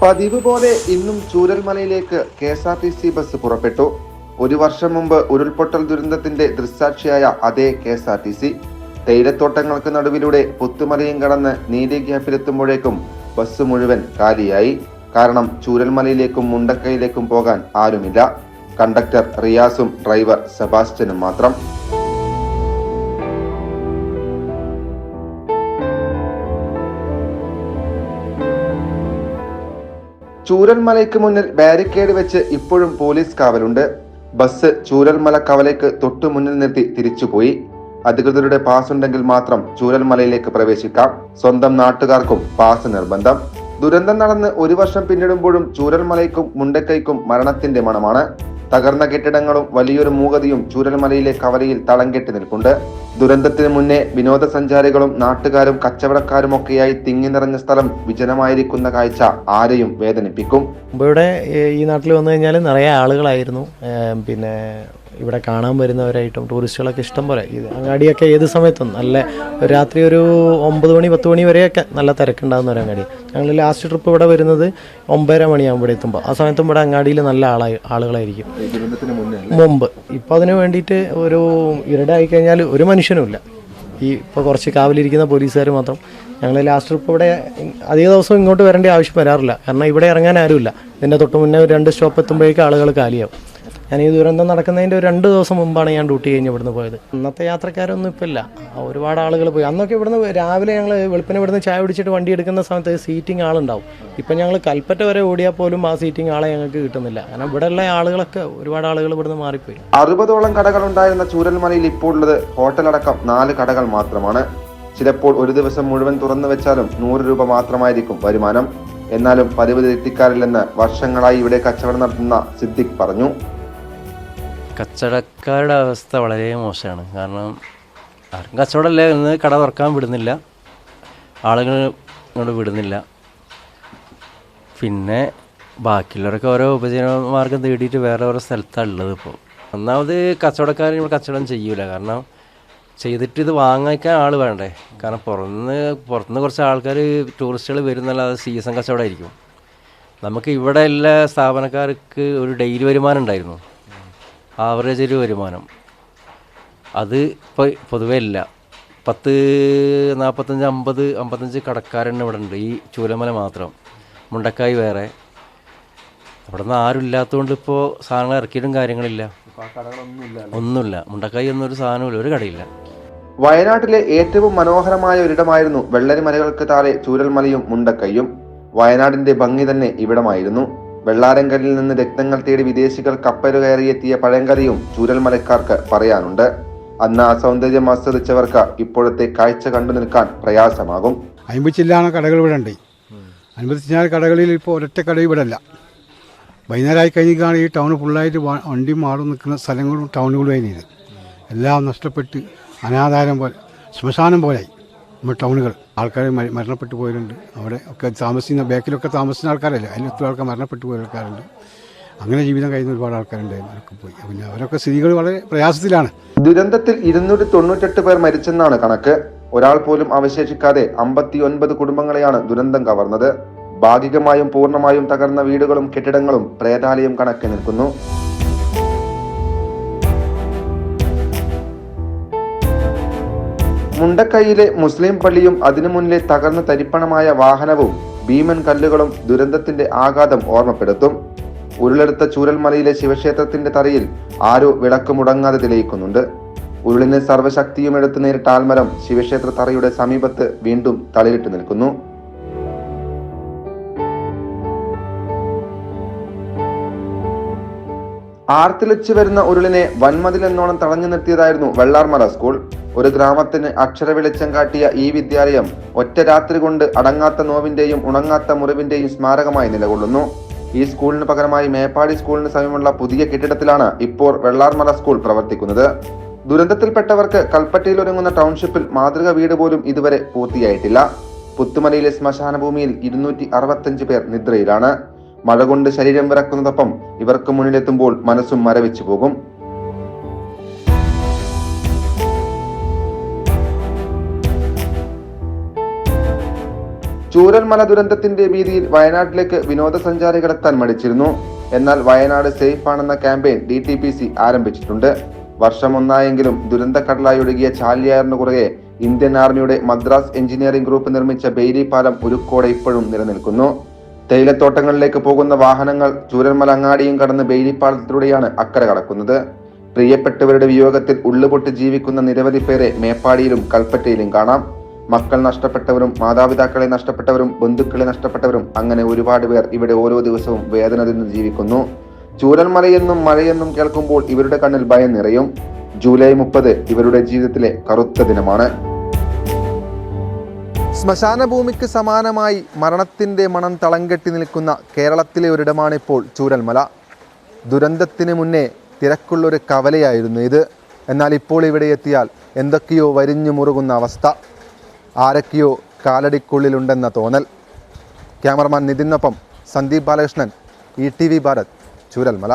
പതിവ് പോലെ ഇന്നും ചൂരൽമലയിലേക്ക് K S R T C bus പുറപ്പെട്ടു. ഒരു വർഷം മുമ്പ് ഉരുൾപൊട്ടൽ ദുരന്തത്തിന്റെ ദൃക്സാക്ഷിയായ അതേ K S R T C. തേയിലത്തോട്ടങ്ങൾക്ക് നടുവിലൂടെ പുത്തുമലയും കടന്ന് നീലി ഗ്യാപ്പിലെത്തുമ്പോഴേക്കും ബസ് മുഴുവൻ കാലിയായി. കാരണം ചൂരൽമലയിലേക്കും മുണ്ടക്കയിലേക്കും പോകാൻ ആരുമില്ല. കണ്ടക്ടർ റിയാസും ഡ്രൈവർ സെബാസ്റ്റ്യനും മാത്രം. ചൂരൽമലയ്ക്ക് മുന്നിൽ ബാരിക്കേഡ് വെച്ച് ഇപ്പോഴും പോലീസ് കാവലുണ്ട്. ബസ് ചൂരൽമല കവലയ്ക്ക് തൊട്ടു മുന്നിൽ നിർത്തി തിരിച്ചുപോയി. അധികൃതരുടെ പാസ് ഉണ്ടെങ്കിൽ മാത്രം ചൂരൽമലയിലേക്ക് പ്രവേശിക്കാം. സ്വന്തം നാട്ടുകാർക്കും പാസ് നിർബന്ധം. ദുരന്തം നടന്ന് ഒരു വർഷം പിന്നിടുമ്പോഴും ചൂരൽമലയ്ക്കും മുണ്ടക്കൈക്കും മരണത്തിന്റെ മണമാണ്. തകർന്ന കെട്ടിടങ്ങളും വലിയൊരു മൂകതയും ചൂരൽമലയിലെ കവലയിൽ തളം കെട്ടി നിൽപ്പുണ്ട്. ദുരന്തത്തിന് മുന്നേ വിനോദസഞ്ചാരികളും നാട്ടുകാരും കച്ചവടക്കാരും ഒക്കെയായി തിങ്ങി നിറഞ്ഞ സ്ഥലം വിജനമായിരിക്കുന്ന കാഴ്ച ആരെയും വേദനിപ്പിക്കും. ഇവിടെ ഈ നാട്ടിൽ വന്നു കഴിഞ്ഞാൽ നിറയെ ആളുകളായിരുന്നു. പിന്നെ ഇവിടെ കാണാൻ വരുന്നവരായിട്ടും ടൂറിസ്റ്റുകളൊക്കെ ഇഷ്ടം പോലെ. ഇത് അങ്ങാടിയൊക്കെ ഏത് സമയത്തും നല്ല രാത്രി ഒരു ഒമ്പത് മണി പത്ത് മണി വരെയൊക്കെ നല്ല തിരക്കുണ്ടാകുന്ന ഒരു അങ്ങാടി. ഞങ്ങൾ ലാസ്റ്റ് ട്രിപ്പ് ഇവിടെ വരുന്നത് ഒമ്പതര മണിയാകും ഇവിടെ എത്തുമ്പോൾ ആ സമയത്തും ഇവിടെ അങ്ങാടിയിൽ നല്ല ആളായി ആളുകളായിരിക്കും. മുമ്പ്. ഇപ്പോൾ അതിന് വേണ്ടിയിട്ട് ഒരു ഇരടായി കഴിഞ്ഞാൽ ഒരു മനുഷ്യനുമില്ല ഈ ഇപ്പോൾ കുറച്ച് കാവലിരിക്കുന്ന പോലീസുകാർ മാത്രം ഞങ്ങൾ ലാസ്റ്റ് ട്രിപ്പ് ഇവിടെ അധിക ദിവസം ഇങ്ങോട്ട് വരേണ്ട ആവശ്യം വരാറില്ല. കാരണം ഇവിടെ ഇറങ്ങാൻ ആരുമില്ല. ഇതിന്റെ തൊട്ട് മുന്നേ രണ്ട് സ്റ്റോപ്പ് എത്തുമ്പോഴേക്കും ആളുകൾ കാലിയാവും. ഞാൻ ഈ ദുരന്തം നടക്കുന്നതിന്റെ ഒരു രണ്ട് ദിവസം മുമ്പാണ് ഞാൻ ഡ്യൂട്ടി കഴിഞ്ഞ് ഇവിടുന്ന് പോയത്. അന്നത്തെ യാത്രക്കാരൊന്നും ഇപ്പം ഇല്ല. ഒരുപാട് ആളുകൾ പോയി. അന്നൊക്കെ ഇവിടുന്ന് രാവിലെ ഞങ്ങൾ വെളുപ്പിനെ ഇവിടുന്ന് ചായ പിടിച്ചിട്ട് വണ്ടി എടുക്കുന്ന സമയത്ത് സീറ്റിംഗ് ആളുണ്ടാവും. ഇപ്പം ഞങ്ങൾ കൽപ്പറ്റ വരെ ഓടിയാൽ പോലും ആ സീറ്റിംഗ് ആളെ ഞങ്ങൾക്ക് കിട്ടുന്നില്ല. കാരണം ഇവിടെയുള്ള ആളുകളൊക്കെ ഒരുപാട് ആളുകൾ ഇവിടുന്ന് മാറിപ്പോയി. അറുപതോളം കടകൾ ഉണ്ടായിരുന്ന ചൂരൽമലയിൽ ഇപ്പോൾ ഉള്ളത് ഹോട്ടലടക്കം നാല് കടകൾ മാത്രമാണ്. ചിലപ്പോൾ ഒരു ദിവസം മുഴുവൻ തുറന്നു വെച്ചാലും നൂറ് രൂപ മാത്രമായിരിക്കും വരുമാനം. എന്നാലും പതിവ് തെറ്റിക്കാറില്ലെന്ന് വർഷങ്ങളായി ഇവിടെ കച്ചവടം നടത്തുന്ന സിദ്ദിഖ് പറഞ്ഞു. കച്ചവടക്കാരുടെ അവസ്ഥ വളരെ മോശമാണ്. കാരണം ആർക്കും കച്ചവടമല്ല ഇന്ന് കട തുറക്കാൻ വിടുന്നില്ല. ആളുകൾ ഇങ്ങോട്ട് വിടുന്നില്ല. പിന്നെ ബാക്കിയുള്ളവരൊക്കെ ഓരോ ഉപജീവനമാർഗം തേടിയിട്ട് വേറെ ഓരോ സ്ഥലത്താണ് ഉള്ളത് ഇപ്പോൾ. ഒന്നാമത് കച്ചവടക്കാർ ഇവിടെ കച്ചവടം ചെയ്യൂല. കാരണം ചെയ്തിട്ട് ഇത് വാങ്ങിക്കാൻ ആൾ വേണ്ടേ? കാരണം പുറത്തുനിന്ന് പുറത്തുനിന്ന് കുറച്ച് ആൾക്കാർ ടൂറിസ്റ്റുകൾ വരുന്നല്ലാതെ സീസൺ കച്ചവടമായിരിക്കും. നമുക്ക് ഇവിടെ എല്ലാ സ്ഥാപനക്കാർക്ക് ഒരു ഡെയിലി വരുമാനം ഉണ്ടായിരുന്നു. ആവറേജ് ഒരു വരുമാനം. അത് ഇപ്പോൾ പൊതുവേ ഇല്ല പത്ത് നാൽപ്പത്തഞ്ച് അമ്പത് അമ്പത്തഞ്ച് കടക്കാരൻ ഇവിടെ ഉണ്ട്. ഈ ചൂലമല മാത്രം. മുണ്ടക്കായി വേറെ. അവിടെ നിന്ന് ആരും ഇല്ലാത്തതുകൊണ്ട് ഇപ്പോൾ സാധനങ്ങൾ ഇറക്കിയിട്ടും കാര്യങ്ങളില്ല. ഒന്നുമില്ല. മുണ്ടക്കായി ഒന്നും ഒരു സാധനമില്ല ഒരു കടയില്ല. വയനാട്ടിലെ ഏറ്റവും മനോഹരമായ ഒരിടമായിരുന്നു വെള്ളരി മലകൾക്ക് താഴെ ചൂരൽമലയും മുണ്ടക്കൈയും. വയനാടിന്റെ ഭംഗി തന്നെ ഇവിടമായിരുന്നു. വെള്ളാരങ്കലിൽ നിന്ന് രക്തങ്ങൾ തേടി വിദേശികൾ കപ്പൽ കയറിയെത്തിയ പഴങ്കഥയും ചൂരൽമലക്കാർക്ക് പറയാനുണ്ട്. അന്ന് ആ സൗന്ദര്യം ആസ്വദിച്ചവർക്ക് ഇപ്പോഴത്തെ കാഴ്ച കണ്ടു നിൽക്കാൻ പ്രയാസമാകും. അമ്പത് ചില്ലാണ് കടകൾ ഇവിടെ ഉണ്ട് കടകളിൽ ഇപ്പോൾ ഒരൊറ്റ കട ഇവിടെ അല്ല വൈകുന്നേരമായി കഴിഞ്ഞാണ് ഈ ടൗൺ ഫുള്ളായിട്ട് വണ്ടി മാറി നിൽക്കുന്ന സ്ഥലങ്ങളും ടൗണുകളും അതിന് എല്ലാം നഷ്ടപ്പെട്ട് അനാധാരം പോലെ ശ്മശാനം പോലെയായി ടൗണുകൾ. ആൾക്കാർ മരണപ്പെട്ടു പോയിട്ടുണ്ട് അവിടെ ഒക്കെ താമസിക്കുന്ന ബാക്കിലൊക്കെ താമസിക്കുന്ന ആൾക്കാരല്ലേ? അതിൽ ഒത്തിരി ആൾക്കാർ മരണപ്പെട്ടു പോയ ആൾക്കാരുണ്ട്. അങ്ങനെ ജീവിതം കഴിയുന്ന ഒരുപാട് ആൾക്കാരുണ്ടായിരുന്നു. അവരൊക്കെ പോയി. പിന്നെ അവരൊക്കെ സ്ഥിതികൾ വളരെ പ്രയാസത്തിലാണ്. ദുരന്തത്തിൽ ഇരുന്നൂറ്റി തൊണ്ണൂറ്റെട്ട് പേർ മരിച്ചെന്നാണ് കണക്ക്. ഒരാൾ പോലും അവശേഷിക്കാതെ അമ്പത്തിയൊൻപത് കുടുംബങ്ങളെയാണ് ദുരന്തം കവർന്നത്. ഭാഗികമായും പൂർണമായും തകർന്ന വീടുകളും കെട്ടിടങ്ങളും പ്രേതാലയം കണക്ക് നിൽക്കുന്നു. മുണ്ടക്കൈയിലെ മുസ്ലിം പള്ളിയും അതിനു മുന്നിലെ തകർന്ന തരിപ്പണമായ വാഹനവും ഭീമൻ കല്ലുകളും ദുരന്തത്തിന്റെ ആഘാതം ഓർമ്മപ്പെടുത്തും. ഉരുളെടുത്ത ചൂരൽമലയിലെ ശിവക്ഷേത്രത്തിന്റെ തറയിൽ ആരോ വിളക്ക് മുടങ്ങാതെ തെളിയിക്കുന്നുണ്ട്. ഉരുളിന് സർവശക്തിയും എടുത്തു നേരിട്ട ആൽമരം ശിവക്ഷേത്ര തറയുടെ സമീപത്ത് വീണ്ടും തളിരിട്ട് നിൽക്കുന്നു. ആർത്തിലിച്ചു വരുന്ന ഉരുളിനെ വൻമതിൽ എന്നോണം തടഞ്ഞു നിർത്തിയതായിരുന്നു വെള്ളാർമല സ്കൂൾ. ഒരു ഗ്രാമത്തിന് അക്ഷര വെളിച്ചം കാട്ടിയ ഈ വിദ്യാലയം ഒറ്റ രാത്രി കൊണ്ട് അടങ്ങാത്ത നോവിന്റെയും ഉണങ്ങാത്ത മുറിവിന്റെയും സ്മാരകമായി നിലകൊള്ളുന്നു. ഈ സ്കൂളിന് പകരമായി മേപ്പാടി സ്കൂളിന് സമീപമുള്ള പുതിയ കെട്ടിടത്തിലാണ് ഇപ്പോൾ വെള്ളാർമല സ്കൂൾ പ്രവർത്തിക്കുന്നത്. ദുരന്തത്തിൽപ്പെട്ടവർക്ക് കൽപ്പറ്റയിൽ ഒരുങ്ങുന്ന ടൗൺഷിപ്പിൽ മാതൃക വീട് പോലും ഇതുവരെ പൂർത്തിയായിട്ടില്ല. പുത്തുമലയിലെ ശ്മശാന ഭൂമിയിൽ ഇരുന്നൂറ്റി അറുപത്തഞ്ച് പേർ നിദ്രയിലാണ്. മഴ കൊണ്ട് ശരീരം വിറക്കുന്നതൊപ്പം ഇവർക്ക് മുന്നിലെത്തുമ്പോൾ മനസ്സും മരവിച്ചു പോകും. ചൂരൽമല ദുരന്തത്തിന്റെ ഭീതിയിൽ വയനാട്ടിലേക്ക് വിനോദസഞ്ചാരികൾ എത്താൻ മടിച്ചിരുന്നു. എന്നാൽ വയനാട് സേഫ് ആണെന്ന campaign D T P C ആരംഭിച്ചിട്ടുണ്ട്. വർഷം ഒന്നായെങ്കിലും ദുരന്തക്കടലായി ഒഴുകിയ ചാലിയാറിന് കുറുകെ ഇന്ത്യൻ ആർമിയുടെ മദ്രാസ് എഞ്ചിനീയറിംഗ് ഗ്രൂപ്പ് നിർമ്മിച്ച ബെയ്ലി പാലം ഉരുക്കോടെ ഇപ്പോഴും നിലനിൽക്കുന്നു. തേയിലത്തോട്ടങ്ങളിലേക്ക് പോകുന്ന വാഹനങ്ങൾ ചൂരന്മല അങ്ങാടിയും കടന്ന് ബെയിലിപ്പാലത്തിലൂടെയാണ് അക്കരെ കടക്കുന്നത്. പ്രിയപ്പെട്ടവരുടെ വിയോഗത്തിൽ ഉള്ളുപൊട്ടി ജീവിക്കുന്ന നിരവധി പേരെ മേപ്പാടിയിലും കൽപ്പറ്റയിലും കാണാം. മക്കൾ നഷ്ടപ്പെട്ടവരും മാതാപിതാക്കളെ നഷ്ടപ്പെട്ടവരും ബന്ധുക്കളെ നഷ്ടപ്പെട്ടവരും അങ്ങനെ ഒരുപാട് പേർ ഇവിടെ ഓരോ ദിവസവും വേദന തിന്ന് ജീവിക്കുന്നു. ചൂരന്മലയെന്നും മഴയെന്നും കേൾക്കുമ്പോൾ ഇവരുടെ കണ്ണിൽ ഭയം നിറയും. ജൂലൈ മുപ്പത് ഇവരുടെ ജീവിതത്തിലെ കറുത്ത ദിനമാണ്. ശ്മശാന ഭൂമിക്ക് സമാനമായി മരണത്തിന്റെ മണം തളം കെട്ടി നിൽക്കുന്ന കേരളത്തിലെ ഒരിടമാണിപ്പോൾ ചൂരൽമല. ദുരന്തത്തിന് മുന്നേ തിരക്കുള്ളൊരു കവലയായിരുന്നു ഇത്. എന്നാൽ ഇപ്പോൾ ഇവിടെ എത്തിയാൽ എന്തൊക്കെയോ വരിഞ്ഞു മുറുകുന്ന അവസ്ഥ. ആരൊക്കെയോ കാലടിക്കുള്ളിലുണ്ടെന്ന തോന്നൽ. Cameraman നിതിനൊപ്പം Sandeep Balakrishnan E T V Bharat Chooralmala.